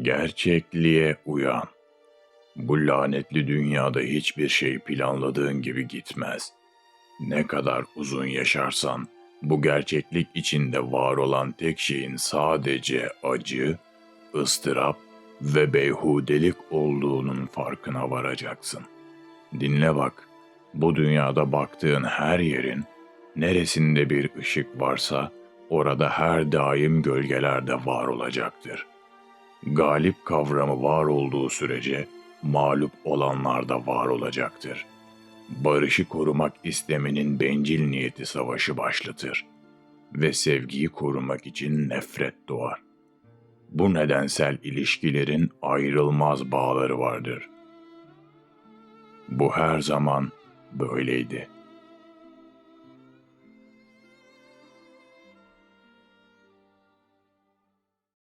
Gerçekliğe uyan. Bu lanetli dünyada hiçbir şey planladığın gibi gitmez. Ne kadar uzun yaşarsan, bu gerçeklik içinde var olan tek şeyin sadece acı, ıstırap ve beyhudelik olduğunun farkına varacaksın. Dinle bak, bu dünyada baktığın her yerin, neresinde bir ışık varsa, orada her daim gölgeler de var olacaktır. Galip kavramı var olduğu sürece, mağlup olanlar da var olacaktır. Barışı korumak istemenin bencil niyeti savaşı başlatır ve sevgiyi korumak için nefret doğar. Bu nedensel ilişkilerin ayrılmaz bağları vardır. Bu her zaman böyleydi.